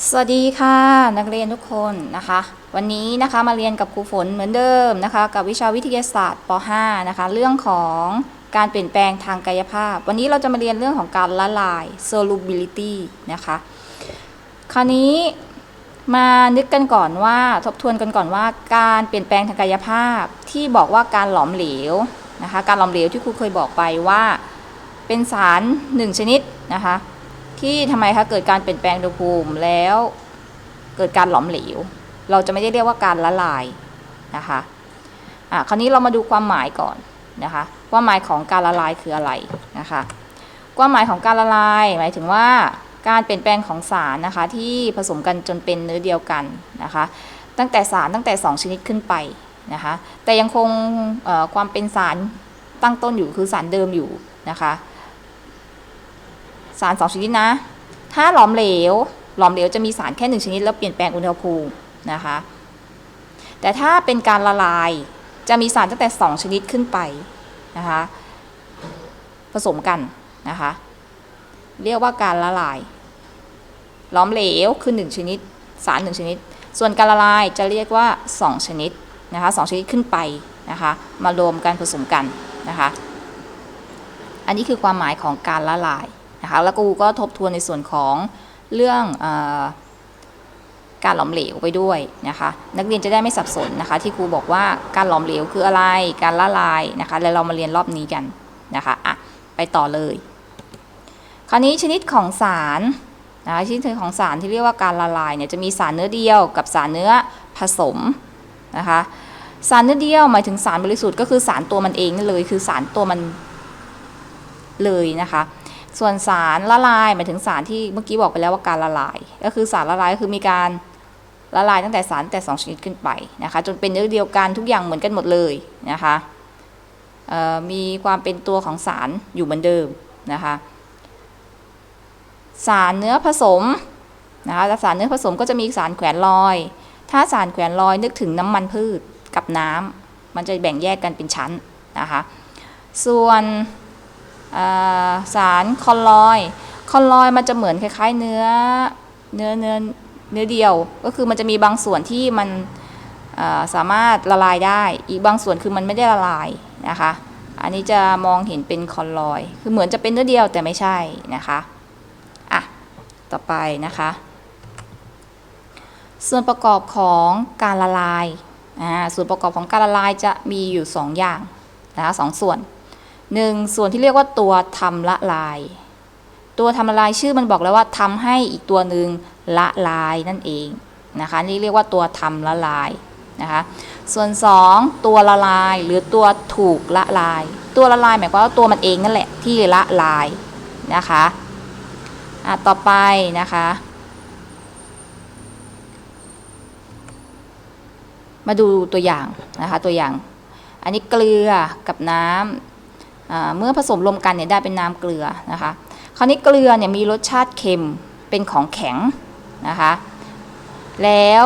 สวัสดีค่ะนักเรียนทุกคนนะคะ วันนี้นะคะมาเรียนกับครูฝนเหมือนเดิมนะคะ กับวิชาวิทยาศาสตร์ป .5 นะคะ เรื่องของการเปลี่ยนแปลงทางกายภาพ วันนี้เราจะมาเรียนเรื่องของการละลาย solubility นะคะ คราวนี้มานึกกันก่อนว่าทบทวนกันก่อนว่า การเปลี่ยนแปลงทางกายภาพที่บอกว่าการหลอมเหลวนะคะ การหลอมเหลวที่ครูเคยบอกไปว่า เป็นสารหนึ่งชนิดนะคะ ที่ทำไมคะเกิดการเปลี่ยนแปลงอุณหภูมิแล้วเกิดการหลอมเหลว เราจะไม่ได้เรียกว่าการละลายนะคะอะคราวนี้เรามาดูความหมายก่อนนะคะความหมายของการละลายคืออะไรนะคะความหมายของการละลาย หมายถึงว่าการเปลี่ยนแปลงของสารนะคะที่ผสมกันจนเป็นเนื้อเดียวกันนะคะตั้งแต่สารตั้งแต่ 2 ชนิดขึ้นไปนะคะแต่ยังคงความเป็นสารตั้งต้นอยู่คือสารเดิมอยู่นะคะ สารสองชนิดนะ ถ้าหลอมเหลว หลอมเหลวจะมีสารแค่หนึ่งชนิดแล้วเปลี่ยนแปลงอุณหภูมินะคะ แต่ถ้าเป็นการละลายจะมีสารตั้งแต่ 2 ชนิดขึ้นไปนะคะผสมกันนะคะ เรียกว่าการละลาย หลอมเหลวคือ 1 ชนิด สาร 1 ชนิด ส่วนการละลายจะเรียกว่า 2 ชนิดนะคะสชนิดขึ้นไปนะคะ มารวมกันผสมกันนะคะ อันนี้คือความหมายของการละลาย นะคะแล้วกูก็ทบทวนในส่วนของเรื่องออการหลอมเหลวไปด้วยนะคะนักเรียนจะได้ไม่สับสนนะคะที่ครูบอกว่าการหลอมเหลวคืออะไรการละลายนะคะแล้วเรามาเรียนรอบนี้กันนะคะอะไปต่อเลย คราวนี้ชนิดของสารนะคะชนิดของสารที่เรียกว่าการละลายเนี่ยจะมีสารเนื้อเดียวกับสารเนื้อผสมนะคะสารเนื้อเดียวหมายถึงสารบริสุทธิ์ก็คือสารตัวมันเองนั่นเลยคือสารตัวมันเลยนะคะ ส่วนสารละลายหมายถึงสารที่เมื่อกี้บอกไปแล้วว่าการละลาย ก็คือสารละลายก็คือมีการละลายตั้งแต่สารแต่ 2 ชนิดขึ้นไปนะคะจนเป็นเนื้อเดียวกันทุกอย่างเหมือนกันหมดเลยนะคะมีความเป็นตัวของสารอยู่เหมือนเดิมนะคะสารเนื้อผสมนะคะสารเนื้อผสมก็จะมีสารแขวนลอย ถ้าสารแขวนลอยนึกถึงน้ำมันพืชกับน้ำมันจะแบ่งแยกกันเป็นชั้นนะคะส่วน สารคอลลอยคอลลอยมันจะเหมือนคล้าย ๆ เนื้อเนื้อเนื้อเนื้อเดียว ก็คือมันจะมีบางส่วนที่มันสามารถละลายได้ อีกบางส่วนคือมันไม่ได้ละลายนะคะ อันนี้จะมองเห็นเป็นคอลลอย คือเหมือนจะเป็นเนื้อเดียวแต่ไม่ใช่นะคะอะต่อไปนะคะ ส่วนประกอบของการละลายอ่าส่วนประกอบของการละลายจะมีอยู่ 2 อย่างนะคะสองส่วน หนึ่งส่วนที่เรียกว่าตัวทำละลาย ตัวทำละลายชื่อมันบอกแล้วว่าทำให้อีกตัวหนึ่งละลายนั่นเองนะคะนี่เรียกว่าตัวทำละลายนะคะส่วน 2 ตัวละลายหรือตัวถูกละลาย ตัวละลายหมายความว่าตัวมันเองนั่นแหละที่ละลายนะคะอะต่อไปนะคะมาดูตัวอย่างนะคะตัวอย่าง อันนี้เกลือกับน้ำ เมื่อผสมรวมกันเนี่ยได้เป็นน้ำเกลือนะคะ คราวนี้เกลือเนี่ยมีรสชาติเค็มเป็นของแข็งนะคะ แล้ว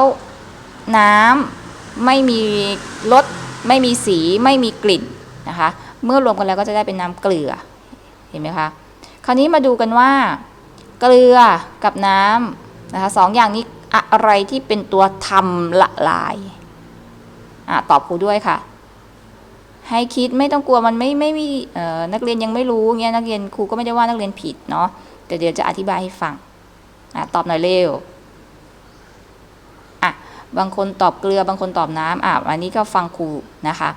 น้ำไม่มีรสไม่มีสีไม่มีกลิ่นนะคะ เมื่อรวมกันแล้วก็จะได้เป็นน้ำเกลือเห็นไหมคะคราวนี้มาดูกันว่า เกลือกับน้ำนะคะสองอย่างนี้อะไรที่เป็นตัวทำละลายอตอบครูด้วยค่ะ ให้คิดไม่ต้องกลัวมันไม่ไม่มีนักเรียนยังไม่รู้เงี้ยนักเรียนครูก็ไม่ได้ว่านักเรียนผิดเนาะแต่เดี๋ยวจะอธิบายให้ฟังอตอบหน่อยเร็วอะบางคนตอบเกลือบางคนตอบน้ำอะอันนี้ก็ฟังครูนะคะ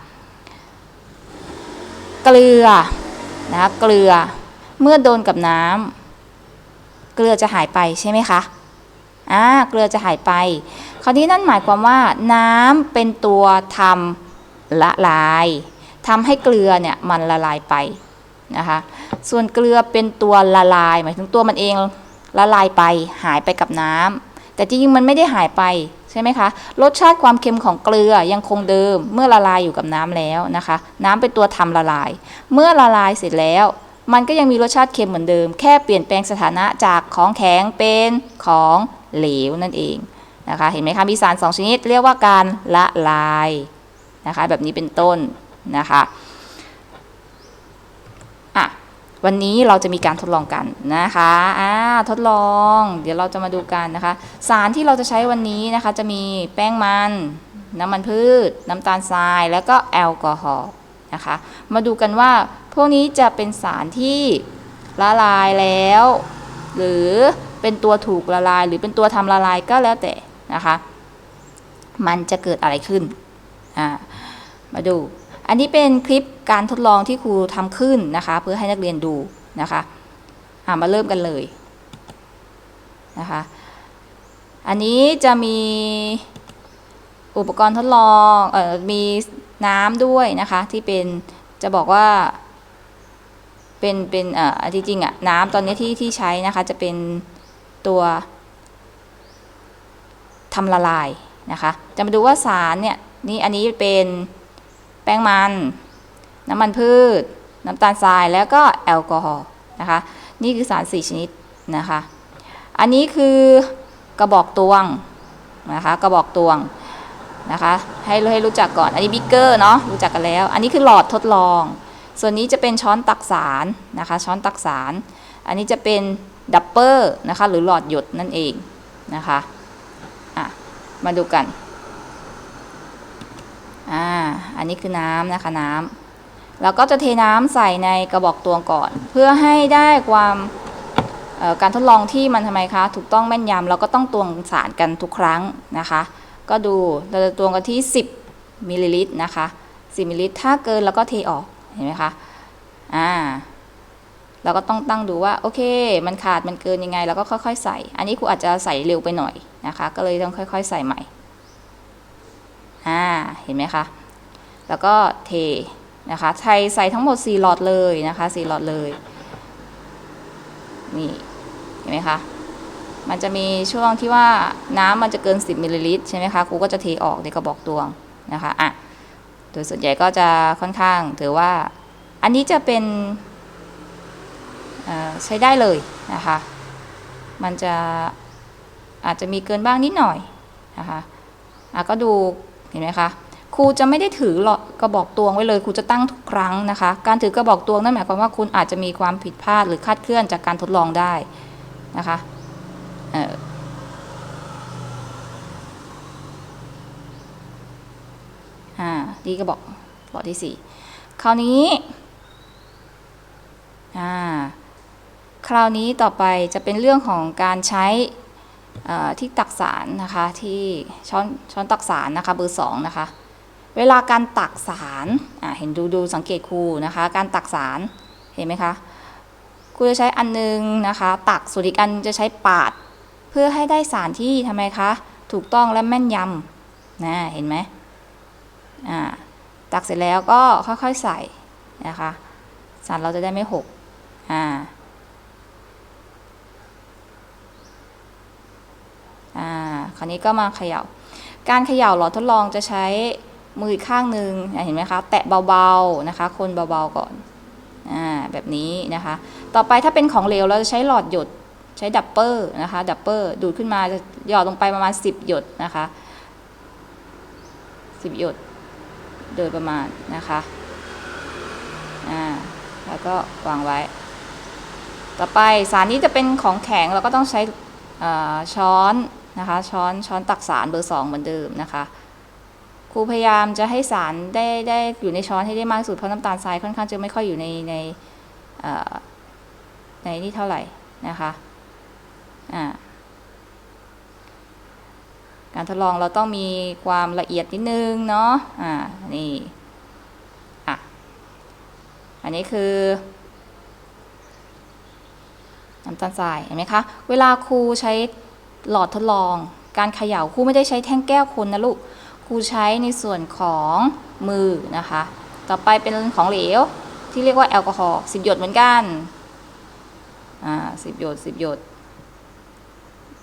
เกลือนะเกลือเมื่อโดนกับน้ำเกลือจะหายไปใช่ไหมคะอ่าเกลือจะหายไป คราวนี้นั่นหมายความว่า น้ำเป็นตัวทำละลาย ทำให้เกลือเนี่ยมันละลายไปนะคะ ส่วนเกลือเป็นตัวละลาย หมายถึงตัวมันเองละลายไปหายไปกับน้ำแต่จริงๆมันไม่ได้หายไปใช่ไหมคะ รสชาติความเค็มของเกลือยังคงเดิม เมื่อละลายอยู่กับน้ำแล้วนะคะ น้ำเป็นตัวทำละลาย เมื่อละลายเสร็จแล้ว มันก็ยังมีรสชาติเค็มเหมือนเดิม แค่เปลี่ยนแปลงสถานะจากของแข็งเป็นของเหลวนั่นเองนะคะ เห็นไหมคะมีสารสองชนิดเรียกว่าการละลายนะคะ แบบนี้เป็นต้น นะคะอะวันนี้เราจะมีการทดลองกันนะคะอ่าทดลอง เดี๋ยวเราจะมาดูกันนะคะ สารที่เราจะใช้วันนี้นะคะ จะมีแป้งมัน น้ำมันพืช น้ำตาลทราย แล้วก็แอลกอฮอล์นะคะ มาดูกันว่าพวกนี้จะเป็นสารที่ละลายแล้ว หรือเป็นตัวถูกละลาย หรือเป็นตัวทำละลายก็แล้วแต่นะคะ มันจะเกิดอะไรขึ้นอ่ามาดู อันนี้เป็นคลิปการทดลองที่ครูทำขึ้นนะคะ เพื่อให้นักเรียนดูนะคะามาเริ่มกันเลยนะคะอันนี้จะมีอุปกรณ์ทดลองเอ่อมีน้ำด้วยนะคะที่เป็นจะบอกว่าเป็นเป็นเอ่อจริงๆอะน้ำตอนนี้ที่ที่ใช้นะคะจะเป็นตัวทำละลายนะคะจะมาดูว่าสารเนี่ยนี่อันนี้เป็น ป้งมัน น้ำมันพืช น้ำตาลทรายแล้วก็แอลกอฮอล์นะคะ นี่คือสาร4ชนิดนะคะ อันนี้คือกระบอกตวงนะคะกระบอกตวงนะคะให้ให้รู้จักก่อนอันนี้บิ๊กเกอร์เนาะรู้จักกันแล้ว อันนี้คือหลอดทดลอง ส่วนนี้จะเป็นช้อนตักสารนะคะ ช้อนตักสาร อันนี้จะเป็นดับเปอร์นะคะหรือหลอดหยดนั่นเองนะคะอะมาดูกัน อ่า อันนี้คือน้ำนะคะน้ำแล้วก็จะเทน้ำใส่ในกระบอกตวงก่อน เพื่อให้ได้ความการทดลองที่มันทำไมคะถูกต้องแม่นยำเราก็ต้องตวงสารกันทุกครั้งนะคะ ก็ดูเราจะตวงกันที่ 10มิลลิลิตรนะคะ10มิลลิลิตรถ้าเกินเราก็เทออกเห็นไหมคะอ่าเราก็ต้องตั้งดูว่าโอเค มันขาดมันเกินยังไงเราก็ค่อย ๆ ใส่ อันนี้ครูอาจจะใส่เร็วไปหน่อยนะคะ ก็เลยต้องค่อย ๆ ใส่ใหม่ อ่าเห็นไหมคะ แล้วก็เทนะคะใส่ใส่ทั้งหมด 4 หลอดเลยนะคะ 4 หลอดเลย นี่เห็นไหมคะ มันจะมีช่วงที่ว่าน้ำมันจะเกิน 10มิลลิลิตรใช่ไหมคะครูก็จะเทออกในกระบอกตวงนะคะอะโดยส่วนใหญ่ก็จะค่อนข้างถือว่า อันนี้จะเป็นใช้ได้เลยนะคะ มันจะอาจจะมีเกินบ้างนิดหน่อยนะคะอะก็ดู เห็นไหมคะครูจะไม่ได้ถือหลอดกระบอกตวงไว้เลยครูจะตั้งทุกครั้งนะคะ การถือกระบอกตวงนั่นหมายความว่าคุณอาจจะมีความผิดพลาดหรือคาดเคลื่อนจากการทดลองได้นะคะเอออ่าดีกระบอกหลอดที่สี่คราวนี้อ่าคราวนี้ต่อไปจะเป็นเรื่องของการใช้ ที่ตักสารนะคะที่ช้อนช้อนตักสารนะคะเบอร์สองนะคะเวลาการตักสารเห็นดูดูสังเกตครูนะคะ การตักสารเห็นไหมคะครูจะใช้อันนึงนะคะ ตักส่วนอีกอันจะใช้ปาด เพื่อให้ได้สารที่ทำไมคะถูกต้องและแม่นยำนะเห็นไหมตักเสร็จแล้วก็ค่อยๆใส่นะคะ สารเราจะได้ไม่หกอ่า อ่า คราว นี้ก็มาเขยา่า การเขย่าหลอดทดลองจะใช้มืออีกข้างหนึ่งเห็นไหมคะ แตะเบาๆนะคะ คนเบาๆก่อนอ่าแบบนี้นะคะ ต่อไปถ้าเป็นของเหลวเราจะใช้หลอดหยดใช้ดับเปอร์นะคะดับเปอร์ดูดขึ้นมาจะหยอดลงไปประมาณ 10 หยดนะคะ10 หยดโดยประมาณนะคะอ่าแล้วก็วางไว้ ต่อไปสารนี้จะเป็นของแข็งเราก็ต้องใช้ช้อน นะคะ ช้อนช้อนตักสารเบอร์สองเหมือนเดิมนะคะครูพยายามจะให้สารได้ได้อยู่ในช้อนให้ได้มากที่สุดเพราะน้ำตาลทรายค่อนข้างจะไม่ค่อยอยู่ในในในนี่เท่าไหร่นะคะอ่าการทดลองเราต้องมีความละเอียดนิดนึงเนาะอ่านี่อะอันนี้คือน้ำตาลทรายเห็นไหมคะ เวลาครูใช้ หลอดทดลอง การเขย่าครูไม่ได้ใช้แท่งแก้วคนนะลูกครูใช้ในส่วนของมือนะคะ ต่อไปเป็นของเหลวที่เรียกว่าแอลกอฮอล์สิบหยดเหมือนกันอ่าสิบหยดสิบหยด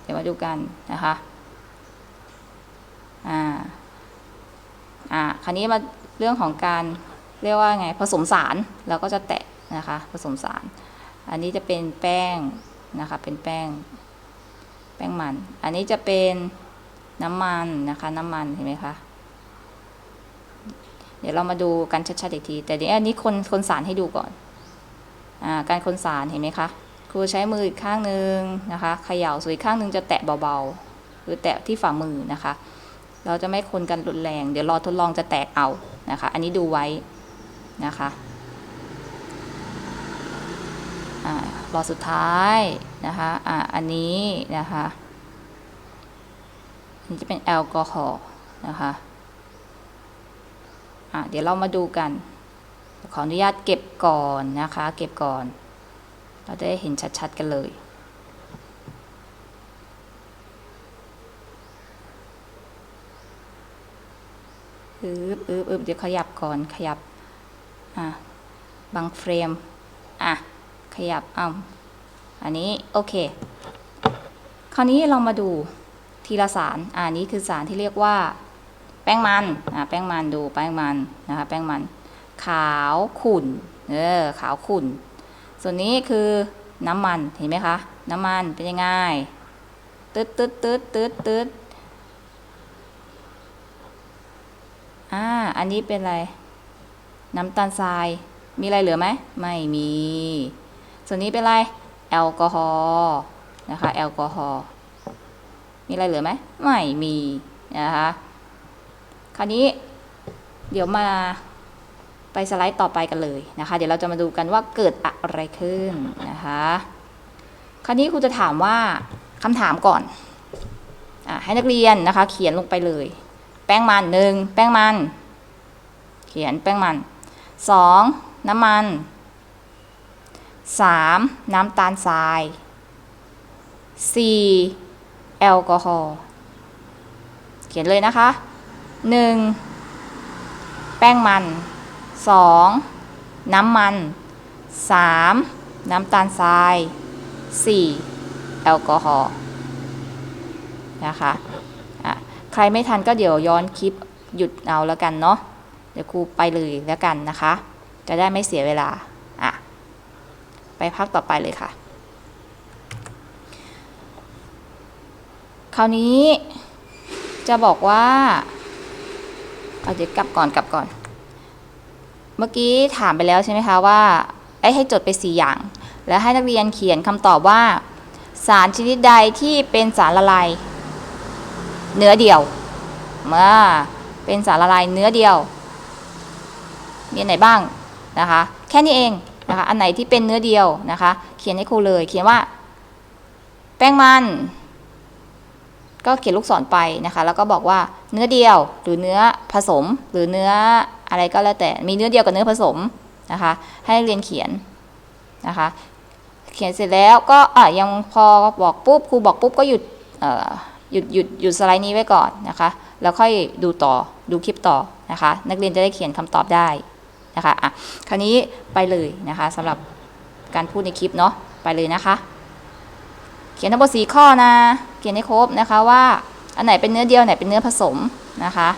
เดี๋ยวมาดูกันนะคะอ่าอ่าคราวนี้มาเรื่องของการเรียกว่าไงผสมสารเราก็จะแตะนะคะผสมสาร อันนี้จะเป็นแป้งนะคะเป็นแป้ง แป้งมัน อันนี้จะเป็นน้ำมันนะคะ น้ำมันเห็นไหมคะ เดี๋ยวเรามาดูกันชัดๆอีกที แต่เดี๋ยวอันนี้คนคนสารให้ดูก่อนอ่าการคนสารเห็นไหมคะครูใช้มืออีกข้างหนึ่งนะคะเขย่าส่วนอีกข้างหนึ่งจะแตะเบาๆ หรือแตะที่ฝ่ามือนะคะ เราจะไม่คนกันรุนแรง เดี๋ยวรอทดลองจะแตกเอานะคะ อันนี้ดูไว้นะคะ อ่ารอสุดท้ายนะคะอ่าอันนี้นะคะอันนี้จะเป็นแอลกอฮอล์นะคะอะเดี๋ยวเรามาดูกัน ขออนุญาตเก็บก่อนนะคะ เก็บก่อน เราจะได้เห็นชัดๆกันเลยอึบอึบอึบเดี๋ยวขยับก่อนขยับ อะบางเฟรม อะ ขยับอ่าอันนี้โอเค คราวนี้เรามาดูทีละสารอ่านี้คือสารที่เรียกว่า แป้งมันอ่าแป้งมันดูแป้งมันนะคะแป้งมัน ขาวขุ่นเออขาวขุ่น ส่วนนี้คือน้ำมันเห็นไหมคะน้ำมันเป็นยังไงตึ๊ดตึ๊ดตึ๊ดตึ๊ดตึ๊ดอ่าอันนี้เป็นอะไร น้ำตาลทรายมีอะไรเหลือไหมไม่มี ส่วนนี้เป็นอะไร แอลกอฮอล์นะคะ แอลกอฮอล์ มีอะไรเหลือไหม ไม่มีนะคะ คราวนี้เดี๋ยวมาไปสไลด์ต่อไปกันเลยนะคะ เดี๋ยวเราจะมาดูกันว่าเกิดอะไรขึ้นนะคะ คราวนี้ครูจะถามว่าคำถามก่อนอะให้นักเรียนนะคะ เขียนลงไปเลย แป้งมันหนึ่งแป้งมัน เขียนแป้งมันสองน้ำมัน สามน้ำตาลทรายสี่แอลกอฮอล์เขียนเลยนะคะหนึ่งแป้งมันสองน้ำมันสามน้ำตาลทรายสี่แอลกอฮอล์นะคะะใครไม่ทันก็เดี๋ยวย้อนคลิปหยุดเอาแล้วกันเนาะเดี๋ยวครูไปเลยแล้วกันนะคะ จะได้ไม่เสียเวลา ไปพักต่อไปเลยค่ะ คราวนี้จะบอกว่าเอาเดี๋ยวกลับก่อนกลับก่อน เมื่อกี้ถามไปแล้วใช่ไหมคะว่าไอ้ให้จดไปสี่อย่าง แล้วให้นักเรียนเขียนคำตอบว่า สารชนิดใดที่เป็นสารละลายเนื้อเดียวเมื่อเป็นสารละลายเนื้อเดียวมีไหนบ้างนะคะ แค่นี้เอง นะคะอันไหนที่เป็นเนื้อเดียวนะคะ เขียนให้ครูเลย เขียนว่า แป้งมัน ก็เขียนลูกศรไปนะคะ แล้วก็บอกว่าเนื้อเดียวหรือเนื้อผสม หรือเนื้ออะไรก็แล้วแต่มีเนื้อเดียวกับเนื้อผสมนะคะ ให้เรียนเขียนนะคะ เขียนเสร็จแล้วก็อะยังพอบอกปุ๊บครูบอกปุ๊บก็หยุดเอ่อหยุดหยุดหยุดสไลด์นี้ไว้ก่อนนะคะ แล้วค่อยดูต่อดูคลิปต่อนะคะ นักเรียนจะได้เขียนคำตอบได้ นะคะอะคราวนี้ไปเลยนะคะสำหรับการพูดในคลิปเนาะไปเลยนะคะ เขียนทั้งหมดสีข้อนะ เขียนให้ครบนะคะว่าอันไหนเป็นเนื้อเดียวไหนเป็นเนื้อผสมนะคะ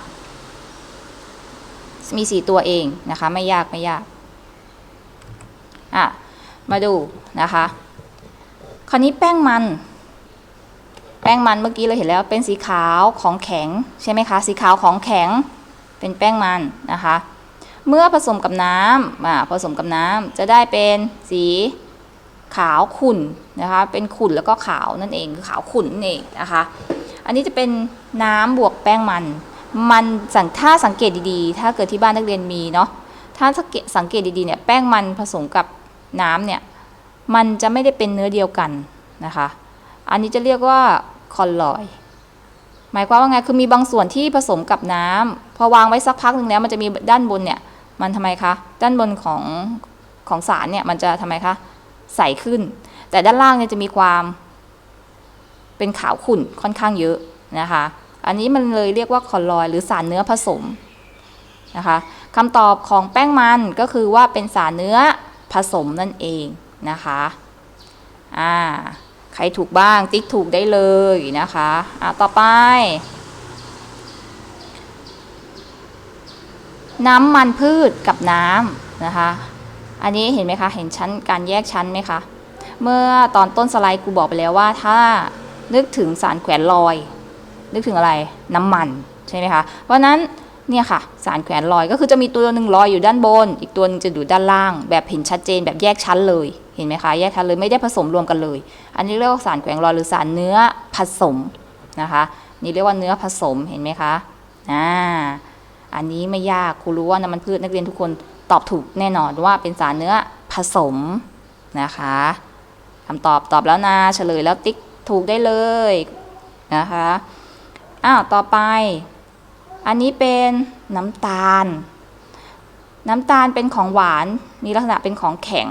มีสีตัวเองนะคะ ไม่ยากไม่ยากอะมาดูนะคะ คราวนี้แป้งมันแป้งมันเมื่อกี้เราเห็นแล้วเป็นสีขาวของแข็งใช่ไหมคะ สีขาวของแข็งเป็นแป้งมันนะคะ เมื่อผสมกับน้ำอ่าผสมกับน้ำจะได้เป็นสีขาวขุ่นนะคะ เป็นขุ่นแล้วก็ขาวนั่นเองคือขาวขุ่นนั่นเองนะคะ อันนี้จะเป็นน้ำบวกแป้งมัน มันสังถ้าสังเกตดีๆ ถ้าเกิดที่บ้านนักเรียนมีเนาะ ถ้าสังเกตสังเกตดีๆเนี่ยแป้งมันผสมกับน้ำเนี่ยมันจะไม่ได้เป็นเนื้อเดียวกันนะคะ อันนี้จะเรียกว่าคอนลอย หมายความว่าไง คือมีบางส่วนที่ผสมกับน้ำพอวางไว้สักพักหนึ่งแล้วมันจะมีด้านบนเนี่ย มันทำไมคะ ด้านบนของของสารเนี่ยมันจะทำไมคะ ใสขึ้น แต่ด้านล่างเนี่ยจะมีความ เป็นขาวขุ่นค่อนข้างเยอะนะคะ อันนี้มันเลยเรียกว่าคอลอยหรือสารเนื้อผสมนะคะคำตอบของแป้งมันก็คือว่าเป็นสารเนื้อผสมนั่นเองนะคะอ่าใครถูกบ้างติ๊กถูกได้เลยนะคะอะต่อไป น้ำมันพืชกับน้ำนะคะ อันนี้เห็นไหมคะ เห็นชั้นการแยกชั้นไหมคะ เมื่อตอนต้นสไลด์กูบอกไปแล้วว่าถ้านึกถึงสารแขวนลอย นึกถึงอะไรน้ำมันใช่ไหมคะเพราะนั้นเนี่ยค่ะสารแขวนลอยก็คือจะมีตัวหนึ่งลอยอยู่ด้านบน อีกตัวหนึงจะอยู่ด้านล่าง แบบเห็นชัดเจนแบบแยกชั้นเลยเห็นไหมคะแยกชั้นเลยไม่ได้ผสมรวมกันเลย อันนี้เรียกว่าสารแขวนลอยหรือสารเนื้อผสมนะคะ นี่เรียกว่าเนื้อผสมเห็นไหมคะอ่า อันนี้ไม่ยากครูรู้ว่าน้ำมันพืชนักเรียนทุกคนตอบถูกแน่นอนว่าเป็นสารเนื้อผสมนะคะคำตอบตอบแล้วนะเฉลยแล้วติ๊กถูกได้เลยนะคะอ้าวต่อไป อันนี้เป็นน้ำตาล น้ำตาลเป็นของหวานมีลักษณะเป็นของแข็ง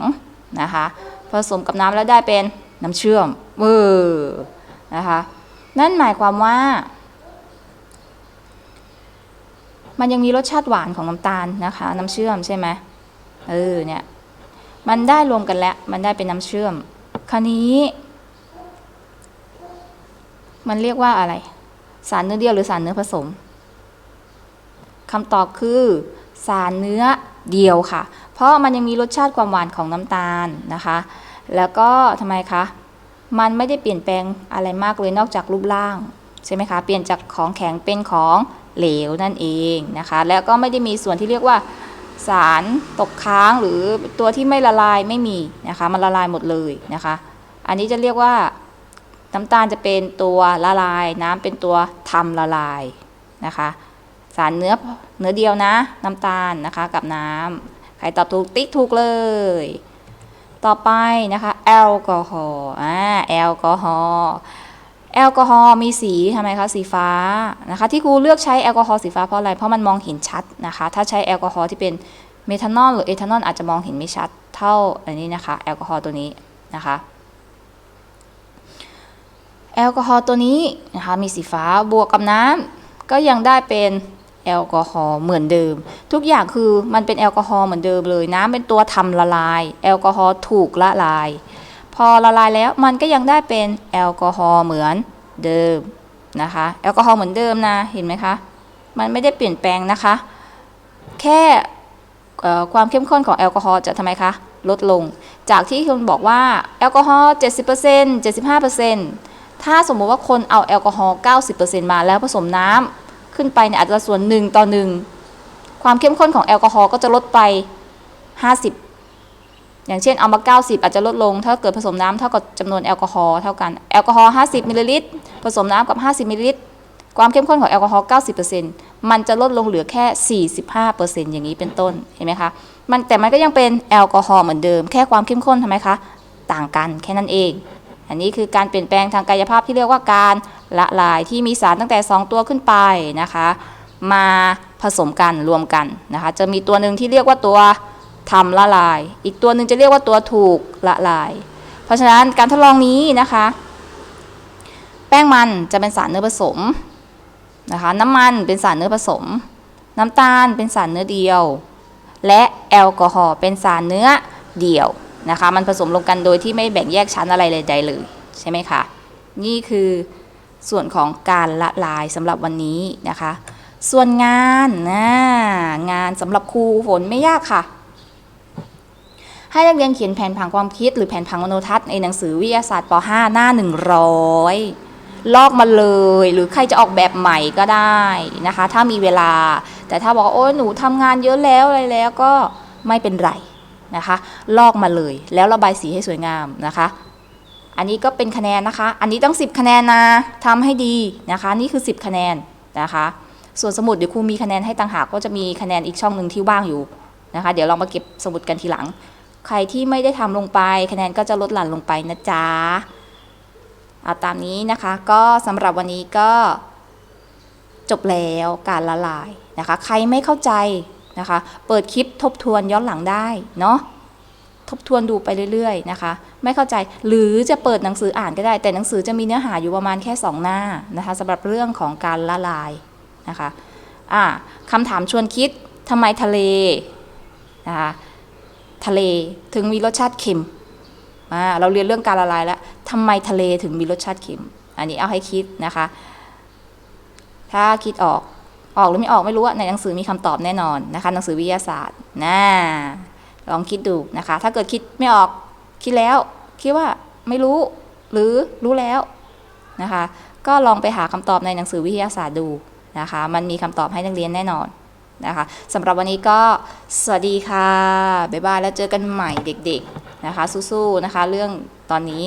นะคะผสมกับน้ำแล้วได้เป็นน้ำเชื่อมเออนะคะนั่นหมายความว่า มันยังมีรสชาติหวานของน้ำตาลนะคะ น้ำเชื่อมใช่ไหมเออเนี่ยมันได้รวมกันแล้ว มันได้เป็นน้ำเชื่อม คราวนี้ มันเรียกว่าอะไร สารเนื้อเดียวหรือสารเนื้อผสมคำตอบคือ สารเนื้อเดียวค่ะ เพราะมันยังมีรสชาติความหวานของน้ำตาลนะคะ แล้วก็ทำไมคะมันไม่ได้เปลี่ยนแปลงอะไรมากเลยนอกจากรูปร่างใช่ไหมคะ เปลี่ยนจากของแข็งเป็นของ เหลวนั่นเองนะคะ แล้วก็ไม่ได้มีส่วนที่เรียกว่าสารตกค้างหรือตัวที่ไม่ละลายไม่มีนะคะ มันละลายหมดเลยนะคะ อันนี้จะเรียกว่าน้ำตาลจะเป็นตัวละลาย น้ำเป็นตัวทำละลายนะคะ สารเนื้อเนื้อเดียวนะ น้ำตาลนะคะกับน้ำใครตอบถูกติ๊กถูกเลย ต่อไปนะคะแอลกอฮอล์อ่าแอลกอฮอล์ แอลกอฮอล์มีสีทำไมคะสีฟ้านะคะที่ครูเลือกใช้แอลกอฮอล์สีฟ้าเพราะอะไร เพราะมันมองเห็นชัดนะคะ ถ้าใช้แอลกอฮอล์ที่เป็นเมทานอลหรือเอทานอลอาจจะมองเห็นไม่ชัดเท่าอันนี้นะคะแอลกอฮอล์ตัวนี้นะคะแอลกอฮอล์ตัวนี้นะคะมีสีฟ้าบวกกับน้ำก็ยังได้เป็นแอลกอฮอล์เหมือนเดิม ทุกอย่างคือมันเป็นแอลกอฮอล์เหมือนเดิมเลย น้ำเป็นตัวทำละลาย แอลกอฮอล์ถูกละลาย พอละลายแล้วมันก็ยังได้เป็นแอลกอฮอล์เหมือนเดิมนะคะ แอลกอฮอล์เหมือนเดิมนะเห็นไหมคะมันไม่ได้เปลี่ยนแปลงนะคะ แค่ความเข้มข้นของแอลกอฮอล์จะทำไมคะลดลง จากที่คุณบอกว่าแอลกอฮอล์70% 75%ถ้าสมมติว่าคนเอาแอลกอฮอล์90%มาแล้วผสมน้ำขึ้นไปเนี่ยอาจจะส่วน1ต่อ1ความเข้มข้นของแอลกอฮอล์ก็จะลดไป 50 อย่างเช่นเอามา 90 อาจจะลดลง ถ้าเกิดผสมน้ำเท่ากับจำนวนแอลกอฮอล์เท่ากัน แอลกอฮอล์ 50 มิลลิลิตร ผสมน้ำกับ 50 มิลลิลิตร ความเข้มข้นของแอลกอฮอล์ 90%มันจะลดลงเหลือแค่ 45%อย่างนี้เป็นต้น เห็นไหมคะ มันแต่มันก็ยังเป็นแอลกอฮอล์เหมือนเดิม แค่ความเข้มข้นทำไมคะ ต่างกันแค่นั้นเอง อันนี้คือการเปลี่ยนแปลงทางกายภาพที่เรียกว่าการละลายที่มีสารตั้งแต่ 2 ตัวขึ้นไปนะคะ มาผสมกันรวมกันนะคะ จะมีตัวหนึ่งที่เรียกว่าตัว ทำละลาย อีกตัวหนึ่งจะเรียกว่าตัวถูกละลาย เพราะฉะนั้นการทดลองนี้นะคะ แป้งมันจะเป็นสารเนื้อผสมนะคะน้ำมันเป็นสารเนื้อผสม น้ำตาลเป็นสารเนื้อเดียว และแอลกอฮอล์เป็นสารเนื้อเดี่ยวนะคะมันผสมลงกันโดยที่ไม่แบ่งแยกชั้นอะไรเลยใดเลยใช่ไหมคะนี่คือส่วนของการละลายสำหรับวันนี้นะคะ ส่วนงานนะงานสำหรับครูฝนไม่ยากค่ะ ให้นักเรียนเขียนแผนผังความคิด หรือแผนผังมโนทัศน์ในหนังสือวิทยาศาสตร์ป .5 หน้า 100 ลอกมาเลย หรือใครจะออกแบบใหม่ก็ได้นะคะ ถ้ามีเวลา แต่ถ้าบอกโอ้หนูทำงานเยอะแล้วอะไรแล้วก็ไม่เป็นไรนะคะ ลอกมาเลย แล้วระบายสีให้สวยงามนะคะอันนี้ก็เป็นคะแนนนะคะ อันนี้ต้อง 10 คะแนนนะทำให้ดีนะคะ นี่คือ 10 คะแนนนะคะ ส่วนสมุดเดี๋ยวครูมีคะแนนให้ต่างหากก็จะมีคะแนนอีกช่องหนึ่งที่ว่างอยู่นะคะ เดี๋ยวเรามาเก็บสมุดกันทีหลัง ใครที่ไม่ได้ทำลงไป คะแนนก็จะลดหลั่นลงไปนะจ๊ะเอาตามนี้นะคะก็สำหรับวันนี้ก็จบแล้วการละลายนะคะ ใครไม่เข้าใจนะคะ เปิดคลิปทบทวนย้อนหลังได้เนาะทบทวนดูไปเรื่อยๆนะคะ ไม่เข้าใจหรือจะเปิดหนังสืออ่านก็ได้ แต่หนังสือจะมีเนื้อหาอยู่ประมาณแค่ 2 หน้านะคะสำหรับเรื่องของการละลายนะคะอ่าคำถามชวนคิดทำไมทะเลนะคะ ทะเลถึงมีรสชาติเค็มอ่าเราเรียนเรื่องการละลายแล้วทำไมทะเลถึงมีรสชาติเค็ม อันนี้เอาให้คิดนะคะ ถ้าคิดออกออกหรือไม่ออกไม่รู้ในหนังสือมีคำตอบแน่นอนนะคะหนังสือวิทยาศาสตร์นะลองคิดดูนะคะ ถ้าเกิดคิดไม่ออกคิดแล้ว คิดว่าไม่รู้หรือรู้แล้วนะคะ ก็ลองไปหาคำตอบในหนังสือวิทยาศาสตร์ดูนะคะ มันมีคำตอบให้นักเรียนแน่นอน นะคะสำหรับวันนี้ก็สวัสดีค่ะ บ๊ายบายแล้วเจอกันใหม่เด็กๆนะคะสู้ๆนะคะ เรื่องตอนนี้